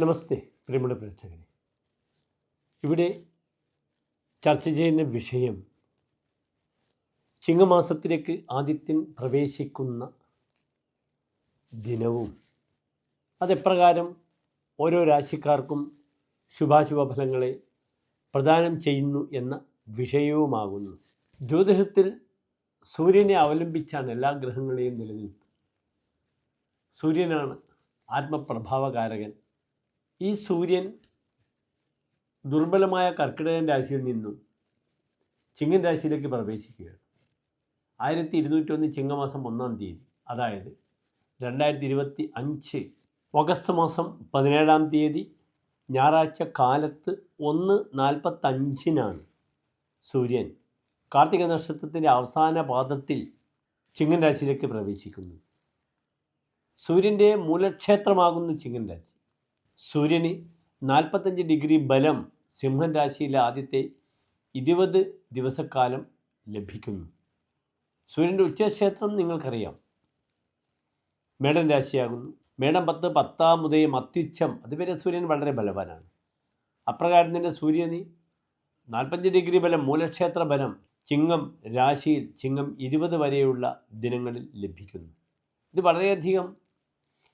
നമസ്തേ പ്രിയമുള്ള പ്രേക്ഷകരെ. ഇവിടെ ചർച്ച ചെയ്യുന്ന വിഷയം ചിങ്ങമാസത്തിലേക്ക് ആദിത്യൻ പ്രവേശിക്കുന്ന ദിനവും അതെപ്രകാരം ഓരോ രാശിക്കാർക്കും ശുഭാശുഭ ഫലങ്ങളെ പ്രദാനം ചെയ്യുന്നു എന്ന വിഷയവുമാകുന്നു. ജ്യോതിഷത്തിൽ സൂര്യനെ അവലംബിച്ചാണ് എല്ലാ ഗ്രഹങ്ങളെയും നിലനിൽപ്പ് സൂര്യനാണ് ആത്മപ്രഭാവകാരകൻ. ഈ സൂര്യൻ ദുർബലമായ കർക്കിടകൻ രാശിയിൽ നിന്നും ചിങ്ങൻ രാശിയിലേക്ക് പ്രവേശിക്കുകയാണ്. ആയിരത്തി ഇരുന്നൂറ്റൊന്ന് ചിങ്ങമാസം ഒന്നാം തീയതി അതായത് രണ്ടായിരത്തി ഇരുപത്തി അഞ്ച് ഓഗസ്റ്റ് മാസം പതിനേഴാം തീയതി ഞായറാഴ്ച കാലത്ത് ഒന്ന് നാൽപ്പത്തഞ്ചിനാണ് സൂര്യൻ കാർത്തിക നക്ഷത്രത്തിന്റെ അവസാന പാദത്തിൽ ചിങ്ങൻ രാശിയിലേക്ക് പ്രവേശിക്കുന്നു സൂര്യന്റെ മൂലക്ഷേത്രമാകുന്നു ചിങ്ങൻ രാശി. സൂര്യന് നാൽപ്പത്തഞ്ച് ഡിഗ്രി ബലം സിംഹൻ രാശിയിലെ ആദ്യത്തെ ഇരുപത് ദിവസക്കാലം ലഭിക്കുന്നു. സൂര്യന്റെ ഉച്ചക്ഷേത്രം നിങ്ങൾക്കറിയാം. മേടൻ രാശിയാകുന്നു. മേടം പത്ത് പത്താം ഉദയം അത്യുച്ഛം അതുവരെ സൂര്യൻ വളരെ ബലവാനാണ്. അപ്രകാരം തന്നെ സൂര്യന് നാൽപ്പത്തഞ്ച് ഡിഗ്രി ബലം മൂലക്ഷേത്ര ബലം ചിങ്ങം രാശിയിൽ ചിങ്ങം ഇരുപത് വരെയുള്ള ദിനങ്ങളിൽ ലഭിക്കുന്നു. ഇത് വളരെയധികം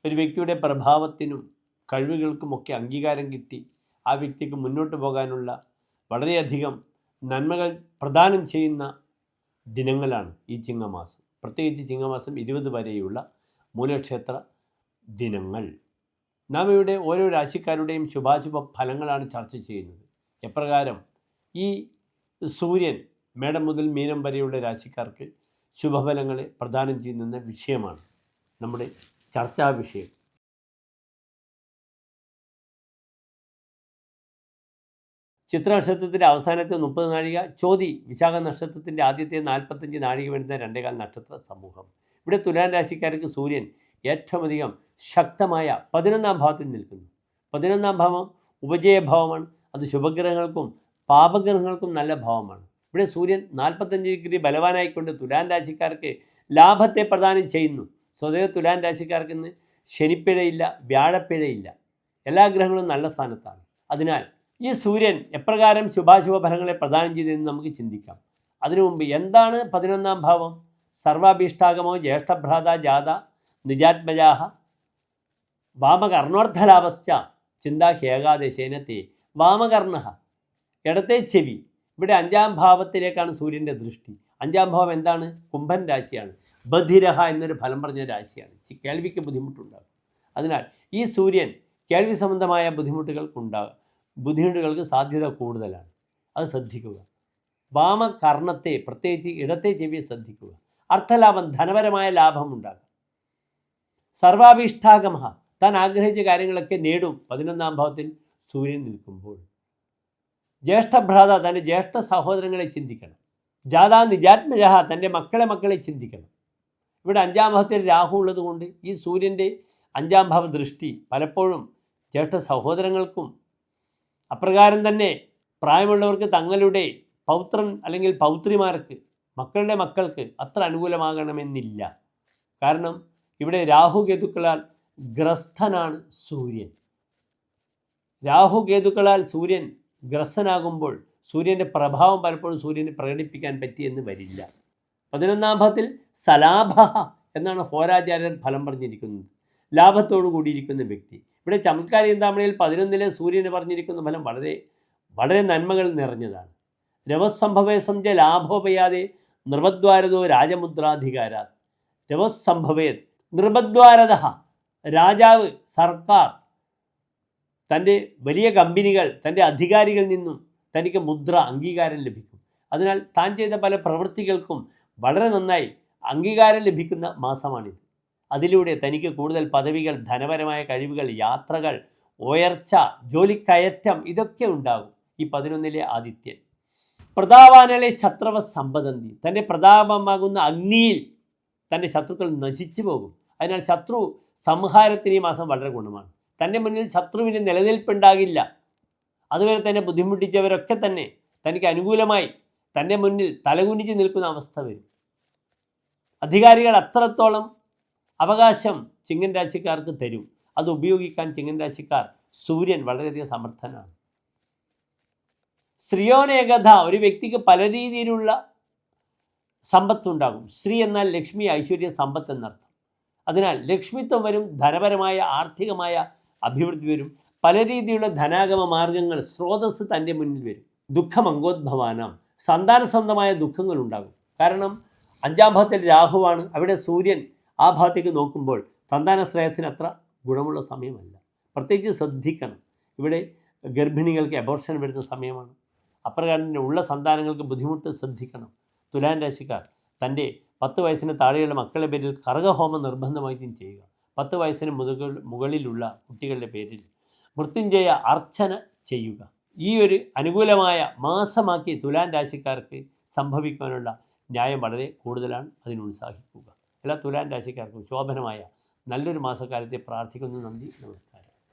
ഒരു വ്യക്തിയുടെ പ്രഭാവത്തിനും കഴിവുകൾക്കുമൊക്കെ അംഗീകാരം കിട്ടി. ആ വ്യക്തിക്ക് മുന്നോട്ട് പോകാനുള്ള വളരെയധികം നന്മകൾ പ്രദാനം ചെയ്യുന്ന ദിനങ്ങളാണ് ഈ ചിങ്ങമാസം. പ്രത്യേകിച്ച് ചിങ്ങമാസം ഇരുപത് വരെയുള്ള മൂലക്ഷേത്ര ദിനങ്ങൾ. നാം ഇവിടെ ഓരോ രാശിക്കാരുടെയും ശുഭാശുഭ ഫലങ്ങളാണ് ചർച്ച ചെയ്യുന്നത്. എപ്രകാരം ഈ സൂര്യൻ മേടം മുതൽ മീനം വരെയുള്ള രാശിക്കാർക്ക് ശുഭഫലങ്ങളെ പ്രദാനം ചെയ്യുന്ന വിഷയമാണ് നമ്മുടെ ചർച്ചാ വിഷയം. ചിത്ര നക്ഷത്രത്തിന്റെ അവസാനത്തെ മുപ്പത് നാഴിക ചോതി വിശാഖ നക്ഷത്രത്തിന്റെ ആദ്യത്തെ നാൽപ്പത്തഞ്ച് നാഴിക വരുന്ന രണ്ടേകാൽ നക്ഷത്ര സമൂഹം. ഇവിടെ തുലാൻ രാശിക്കാർക്ക് സൂര്യൻ ഏറ്റവും അധികം ശക്തമായ പതിനൊന്നാം ഭാവത്തിൽ നിൽക്കുന്നു. പതിനൊന്നാം ഭാവം ഉപജയഭാവമാണ് അത് ശുഭഗ്രഹങ്ങൾക്കും പാപഗ്രഹങ്ങൾക്കും നല്ല ഭാവമാണ്. ഇവിടെ സൂര്യൻ നാൽപ്പത്തഞ്ച് ഡിഗ്രി ബലവാനായിക്കൊണ്ട് തുലാൻ രാശിക്കാർക്ക് ലാഭത്തെ പ്രദാനം ചെയ്യുന്നു. സ്വതവേ തുലാൻ രാശിക്കാർക്ക് ഇന്ന് ശനിപ്പിഴയില്ല വ്യാഴപ്പിഴയില്ല. എല്ലാ ഗ്രഹങ്ങളും നല്ല സ്ഥാനത്താണ്. അതിനാൽ ഈ സൂര്യൻ എപ്രകാരം ശുഭാശുഭ ഫലങ്ങളെ പ്രദാനം ചെയ്തതെന്ന് നമുക്ക് ചിന്തിക്കാം. അതിനു മുമ്പ് എന്താണ് പതിനൊന്നാം ഭാവം? സർവാഭീഷ്ടാഗമോ ജ്യേഷ്ഠഭ്രാത ജാത നിജാത്മജാഹ വാമകർണോർദ്ധലാവസ്ഥ ചിന്താ ഹേകാദശേനത്തെ വാമകർണ ഇടത്തെ ചെവി. ഇവിടെ അഞ്ചാം ഭാവത്തിലേക്കാണ് സൂര്യന്റെ ദൃഷ്ടി. അഞ്ചാം ഭാവം എന്താണ്? കുംഭൻ രാശിയാണ്. ബധിരഹ എന്നൊരു ഫലം പറഞ്ഞ രാശിയാണ്. കേൾവിക്ക് ബുദ്ധിമുട്ടുണ്ടാകും. അതിനാൽ ഈ സൂര്യൻ കേൾവി സംബന്ധമായ ബുദ്ധിമുട്ടുകൾക്കുണ്ടാകും. ബുദ്ധിമുട്ടുകൾക്ക് സാധ്യത കൂടുതലാണ്. അത് ശ്രദ്ധിക്കുക. വാമകർണത്തെ പ്രത്യേകിച്ച് ഇടത്തെ ചെവിയെ ശ്രദ്ധിക്കുക. അർത്ഥലാഭം ധനപരമായ ലാഭം ഉണ്ടാകും. സർവാഭീഷ്ടാഗമ താൻ ആഗ്രഹിച്ച കാര്യങ്ങളൊക്കെ നേടും. പതിനൊന്നാം ഭാവത്തിൽ സൂര്യൻ നിൽക്കുമ്പോൾ. ജ്യേഷ്ഠഭ്രാത തന്റെ ജ്യേഷ്ഠ സഹോദരങ്ങളെ ചിന്തിക്കണം. ജാതാ നിജാത്മജ തന്റെ മക്കളെ മക്കളെ ചിന്തിക്കണം. ഇവിടെ അഞ്ചാം ഭാവത്തിൽ രാഹു ഉള്ളതുകൊണ്ട് ഈ സൂര്യന്റെ അഞ്ചാം ഭാവ ദൃഷ്ടി പലപ്പോഴും ജ്യേഷ്ഠ സഹോദരങ്ങൾക്കും അപ്രകാരം തന്നെ പ്രായമുള്ളവർക്ക് തങ്ങളുടെ പൗത്രൻ അല്ലെങ്കിൽ പൗത്രിമാർക്ക് മക്കളുടെ മക്കൾക്ക് അത്ര അനുകൂലമാകണമെന്നില്ല. കാരണം ഇവിടെ രാഹുകേതുക്കളാൽ ഗ്രസ്ഥനാണ് സൂര്യൻ. രാഹുകേതുക്കളാൽ സൂര്യൻ ഗ്രസ്ഥനാകുമ്പോൾ സൂര്യന്റെ പ്രഭാവം പലപ്പോഴും സൂര്യനെ പ്രകടിപ്പിക്കാൻ പറ്റിയെന്ന് വരില്ല. പതിനൊന്നാം ഭാഗത്തിൽ സലാഭ എന്നാണ് ഹോരാചാര്യൻ ഫലം പറഞ്ഞിരിക്കുന്നത്. ലാഭത്തോടു കൂടിയിരിക്കുന്ന വ്യക്തി. ഇവിടെ ചമത്കാര ചിന്താമണിയിൽ പതിനൊന്നിലെ സൂര്യന് പറഞ്ഞിരിക്കുന്ന ഫലം വളരെ വളരെ നന്മകൾ നിറഞ്ഞതാണ്. രവസംഭവേ സംജ ലാഭോപയാതെ നിർവദ്വാരതോ രാജമുദ്രാധികാരാ. രവസംഭവേത് നിർബദ്വാരത രാജാവ് സർക്കാർ തന്റെ വലിയ കമ്പനികൾ തന്റെ അധികാരികളിൽ നിന്നും തനിക്ക് മുദ്ര അംഗീകാരം ലഭിക്കും. അതിനാൽ താൻ ചെയ്ത പല പ്രവൃത്തികൾക്കും വളരെ നന്നായി അംഗീകാരം ലഭിക്കുന്ന മാസമാണിത്. അതിലൂടെ തനിക്ക് കൂടുതൽ പദവികൾ ധനപരമായ കഴിവുകൾ യാത്രകൾ ഉയർച്ച ജോലിക്കയറ്റം ഇതൊക്കെ ഉണ്ടാകും ഈ പതിനൊന്നിലെ ആദിത്യൻ. പ്രതാപാനലെ ശത്രവ സമ്പതന്തി തന്റെ പ്രതാപമാകുന്ന അഗ്നിയിൽ തന്റെ ശത്രുക്കൾ നശിച്ചു പോകും. അതിനാൽ ശത്രു സംഹാരത്തിന് ഈ മാസം വളരെ ഗുണമാണ്. തന്റെ മുന്നിൽ ശത്രുവിന് നിലനിൽപ്പുണ്ടാകില്ല. അതുവരെ തന്നെ ബുദ്ധിമുട്ടിച്ചവരൊക്കെ തന്നെ തനിക്ക് അനുകൂലമായി തന്റെ മുന്നിൽ തലകുനിച്ച് നിൽക്കുന്ന അവസ്ഥ വരും. അധികാരികൾ അത്രത്തോളം അവകാശം ചിങ്ങൻ രാശിക്കാർക്ക് തരും. അത് ഉപയോഗിക്കാൻ ചിങ്ങൻ രാശിക്കാർ സൂര്യൻ വളരെയധികം സമർത്ഥനാണ്. സ്ത്രീയോനേകഥ ഒരു വ്യക്തിക്ക് പല രീതിയിലുള്ള സമ്പത്തുണ്ടാകും. ശ്രീ എന്നാൽ ലക്ഷ്മി ഐശ്വര്യ സമ്പത്ത് എന്നർത്ഥം. അതിനാൽ ലക്ഷ്മിത്വം വരും ധനപരമായ ആർത്ഥികമായ അഭിവൃദ്ധി വരും. പല രീതിയിലുള്ള ധനാഗമ മാർഗങ്ങൾ സ്രോതസ് തന്റെ മുന്നിൽ വരും. ദുഃഖമങ്കോദ്ഭവാനം സന്താന സ്വന്തമായ ദുഃഖങ്ങൾ ഉണ്ടാകും കാരണം അഞ്ചാം ഭാവത്തിൽ രാഹുവാണ്. അവിടെ സൂര്യൻ ആ ഭാഗത്തേക്ക് നോക്കുമ്പോൾ സന്താന ശ്രേയസിന് അത്ര ഗുണമുള്ള സമയമല്ല. പ്രത്യേകിച്ച് ശ്രദ്ധിക്കണം. ഇവിടെ ഗർഭിണികൾക്ക് അബോർഷൻ വരുന്ന സമയമാണ്. അപ്രകാരം ഉള്ള സന്താനങ്ങൾക്ക് ബുദ്ധിമുട്ട് ശ്രദ്ധിക്കണം. തുലാൻ രാശിക്കാർ തന്റെ പത്ത് വയസ്സിന് താഴെയുള്ള മക്കളുടെ പേരിൽ കറകഹോമം നിർബന്ധമായിട്ടും ചെയ്യുക. പത്ത് വയസ്സിന് മുതകൾ മുകളിലുള്ള കുട്ടികളുടെ പേരിൽ മൃത്യുഞ്ജയ അർച്ചന ചെയ്യുക. ഈ ഒരു അനുകൂലമായ മാസമാക്കി തുലാൻ രാശിക്കാർക്ക് സംഭവിക്കാനുള്ള ന്യായം വളരെ കൂടുതലാണ്. അതിന് ഉത്സാഹിക്കുക. എല്ലാ തുലാൻ രാശിക്കാർക്കും ശോഭനമായ നല്ലൊരു മാസക്കാലത്തെ പ്രാർത്ഥിക്കുന്നു നന്ദി നമസ്കാരം.